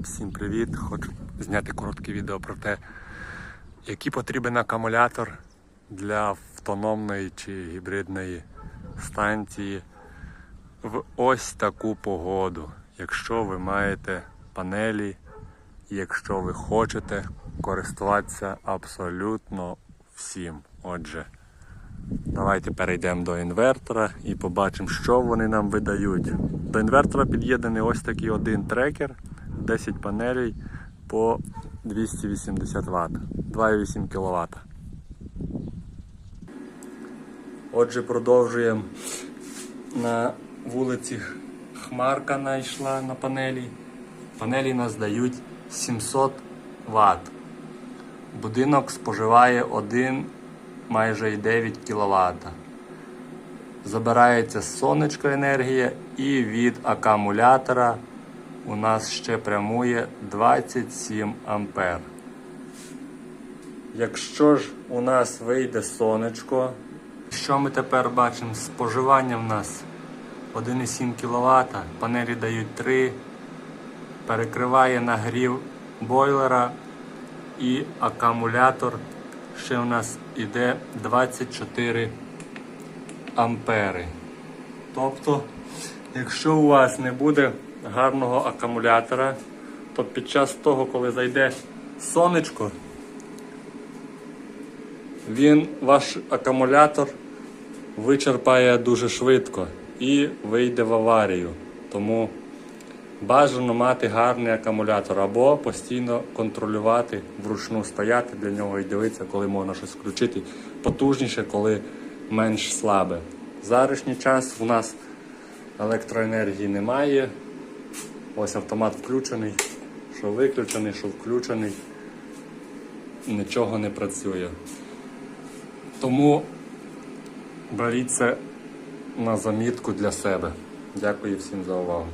Всім привіт! Хочу зняти коротке відео про те, який потрібен акумулятор для автономної чи гібридної станції в ось таку погоду. Якщо ви маєте панелі, якщо ви хочете користуватися абсолютно всім. Отже, давайте перейдемо до інвертора і побачимо, що вони нам видають. До інвертора під'єднаний ось такий один трекер, 10 панелей по 280 Вт, 2,8 кВт. Отже, продовжуємо. На вулиці Хмарка знайшла на панелі. Панелі нас дають 700 Вт. Будинок споживає 1 майже 9 кВт. Забирається з сонечка енергія і від акумулятора у нас ще прямує 27 ампер. Якщо ж у нас вийде сонечко, що ми тепер бачимо? Споживання в нас 1,7 кВт, панелі дають 3, перекриває нагрів бойлера і акумулятор ще у нас іде 24 ампери. Тобто, якщо у вас не буде гарного акумулятора, то під час того, коли зайде сонечко, він ваш акумулятор вичерпає дуже швидко і вийде в аварію. Тому бажано мати гарний акумулятор або постійно контролювати, вручну стояти для нього і дивитися, коли можна щось включити потужніше, коли менш слабе. Зарішній час у нас електроенергії немає. Ось автомат включений, що виключений, що включений. Нічого не працює. Тому беріть це на замітку для себе. Дякую всім за увагу.